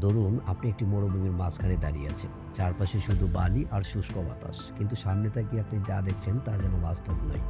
ধরুন, আপনি একটি মরুভূমির মাঝখানে দাঁড়িয়ে আছেন। চারপাশে শুধু বালি আর শুষ্ক বাতাস। কিন্তু সামনে তাকিয়ে আপনি যা দেখছেন তা যেন বাস্তব নয়।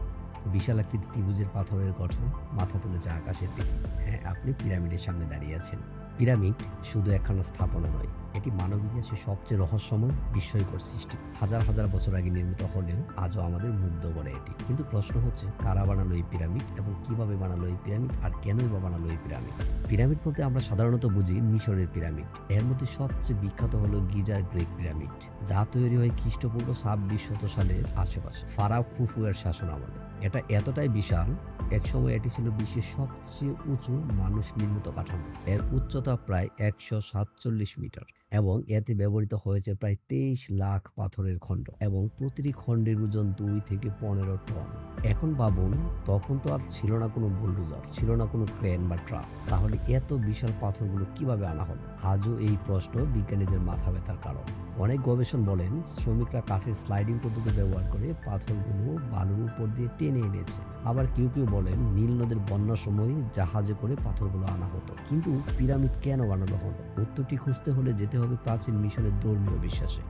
বিশাল আকৃতি ত্রিভুজের পাথরের গঠন, মাথা তুলেছে আকাশের দিকে। হ্যাঁ আপনি পিরামিডের সামনে দাঁড়িয়ে আছেন। পিরামিড শুধু একখানা স্থাপনা নয়, এটি মানব ইতিহাসের সবচেয়ে রহস্যময় বিস্ময়কর সৃষ্টি। হাজার হাজার বছর আগে নির্মিত হলেও আজও আমাদের মুগ্ধ করে এটি। কিন্তু প্রশ্ন হচ্ছে, কারা বানালো এই পিরামিড এবং কীভাবে বানালো এই পিরামিড আর কেনই বা বানালো এই পিরামিড? পিরামিড বলতে আমরা সাধারণত বুঝি মিশরের পিরামিড। এর মধ্যে সবচেয়ে বিখ্যাত হলো গিজার গ্রেট পিরামিড, যা তৈরি হয় খ্রিস্টপূর্ব ছাব্বিশ শত সালের আশেপাশে। ফারাও খুফু এর শাসন আমলে এটা এতটাই বিশাল একসময় এটি ছিল বিশ্বের সবচেয়ে উঁচু মানুষ নির্মিত কাঠামো। এর উচ্চতা প্রায় একশো সাতচল্লিশ মিটার এবং এতে ব্যবহৃত হয়েছে প্রায় তেইশ লাখ পাথরের খণ্ড এবং প্রতিটি খণ্ডের ওজন দুই থেকে পনেরো টন। এখন ভাবুন, তখন তো আর ছিল না কোনো বুলডোজার, ছিল না কোনো ক্রেন বা ট্রাক। তাহলে এত বিশাল পাথরগুলো কীভাবে আনা হলো? আজও এই প্রশ্ন বিজ্ঞানীদের মাথা ব্যথার কারণ। অনেক গবেষণ বলেন, শ্রমিকরা কাঠের স্লাইডিং পদ্ধতি ব্যবহার করে পাথরগুলো বালুর উপর দিয়ে টেনে এনেছে। আবার কেউ কেউ বলেন, নীল নদের বন্যার সময় জাহাজে করে পাথরগুলো আনা হতো। কিন্তু পিরামিড কেন বানানো হলো? উত্তরটি খুঁজতে হলে যেতে হবে প্রাচীন মিশরের ধর্মীয় বিশ্বাসে।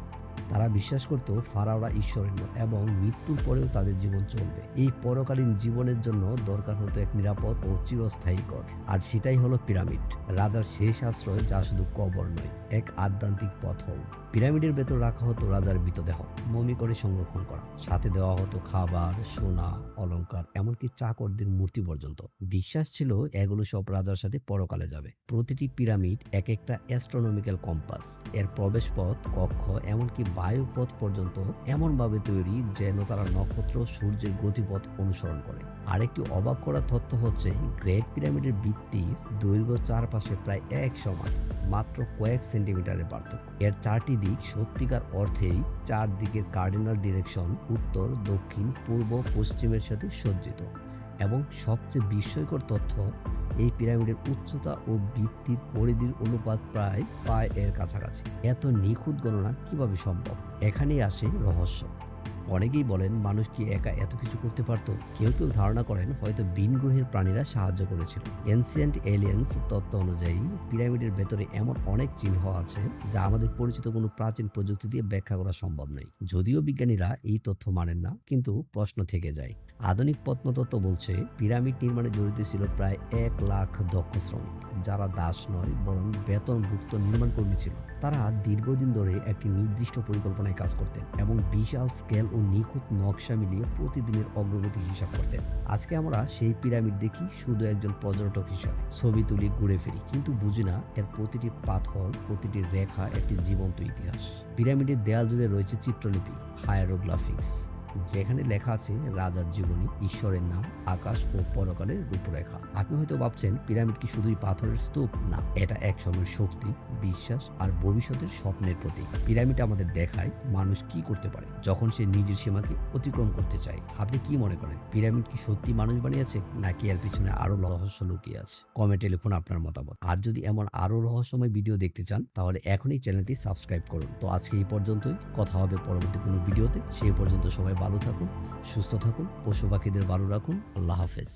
তারা বিশ্বাস করত, ফারাওরা ঈশ্বরের এবং মৃত্যুর পরেও তাদের জীবন চলবে। এই পরকালীন জীবনের জন্য দরকার হতো এক নিরাপদ ও চিরস্থায়ী ঘর আর সেটাই হলো পিরামিড। রাজার শেষ আশ্রয় যা শুধু কবর নয়, এক আধ্যাত্মিক পথও। পিরামিডের ভেতর রাখা হতো রাজার মৃতদেহ। মমি করে সংরক্ষণ করা। সাথে দেওয়া হতো খাবার, সোনা, অলংকার, এমনকি চাকরদের মূর্তি পর্যন্ত। বিশ্বাস ছিল এগুলো সব রাজার সাথে পরকালে যাবে। প্রতিটি পিরামিড এক একটা অ্যাস্ট্রোনমিক্যাল কম্পাস এর প্রবেশপথ, কক্ষ, এমনকি বায়ুপথ পর্যন্ত এমনভাবে তৈরি যেন তারা নক্ষত্র সূর্যের গতিপথ অনুসরণ করে। আরেকটি অবাক করা তথ্য হচ্ছে, গ্রেট পিরামিডের ভিত্তির দৈর্ঘ্য চারপাশে প্রায় এক সমান। মাত্র কয়েক সেন্টিমিটারের পার্থক্য। এর চারটি দিক সত্যিকার অর্থেই চার দিকের কার্ডিনাল ডিরেকশন উত্তর, দক্ষিণ, পূর্ব, পশ্চিমের সাথে সজ্জিত এবং সবচেয়ে বিস্ময়কর তথ্য, এই পিরামিডের উচ্চতা ও ভিত্তির পরিধির অনুপাত প্রায় পায় এর কাছাকাছি। এত নিখুঁত গণনা কীভাবে সম্ভব? এখানেই আসে রহস্য। অনেকেই বলেন, মানুষ কি একা এত কিছু করতে পারতো? কেউ কেউ ধারণা করেন, হয়তো ভিন গ্রহের প্রাণীরা সাহায্য করেছিল। এনসিয়েন্ট এলিয়েন্স তত্ত্ব অনুযায়ী, পিরামিডের ভেতরে এমন অনেক চিহ্ন আছে, যা আমাদের পরিচিত কোনো প্রাচীন প্রযুক্তি দিয়ে ব্যাখ্যা করা সম্ভব নয়। যদিও বিজ্ঞানীরা এই তথ্য মানেন না, কিন্তু প্রশ্ন থেকে যায়। আধুনিক প্রত্নতত্ত্ব বলছে, পিরামিড নির্মাণে জড়িত ছিল প্রায় এক লাখ দক্ষ শ্রমিক, যারা দাস নয়, বরং বেতনভুক্ত নির্মাণ কর্মী ছিল। তারা দীর্ঘদিন ধরে একটি নির্দিষ্ট পরিকল্পনায় কাজ করতেন এবং বিশাল স্কেল ও নিখুঁত নকশা মিলিয়ে প্রতিদিনের অগ্রগতি হিসাব করতেন। আজকে আমরা সেই পিরামিড দেখি শুধু একজন পর্যটক হিসাবে। ছবি তুলি, ঘুরে ফিরি। কিন্তু বুঝি না, এর প্রতিটি পাথর, প্রতিটি রেখা একটি জীবন্ত ইতিহাস। পিরামিডের দেয়াল জুড়ে রয়েছে চিত্রলিপি হায়ারোগ্রাফিক্স যেখানে লেখা আছে, রাজার জীবনী, ঈশ্বরের নাম, আকাশ ও পরকালের রূপরেখা। আপনি হয়তো ভাবছেন, পিরামিড কি শুধুই পাথরের স্তূপ? না, এটা এক সময়ের শক্তি, বিশ্বাস আর ভবিষ্যতের স্বপ্নের প্রতীক। পিরামিড আমাদের দেখায় মানুষ কি করতে পারে, যখন সে নিজের সীমাকে অতিক্রম করতে চায়। আপনি কি মনে করেন, পিরামিড কি সত্যি মানুষ বানিয়েছে, নাকি এর পিছনে আরও রহস্য লুকিয়ে আছে? কমেন্টে লিখুন আপনার মতামত। আর যদি এমন আরও রহস্যময় ভিডিও দেখতে চান, তাহলে এখনই চ্যানেলটি সাবস্ক্রাইব করুন। তো আজকে এই পর্যন্তই। কথা হবে পরবর্তী কোনো ভিডিওতে। সেই পর্যন্ত সবাই ভালো থাকুন সুস্থ থাকুন পশু পাখিদের ভালো রাখুন আল্লাহ হাফেজ।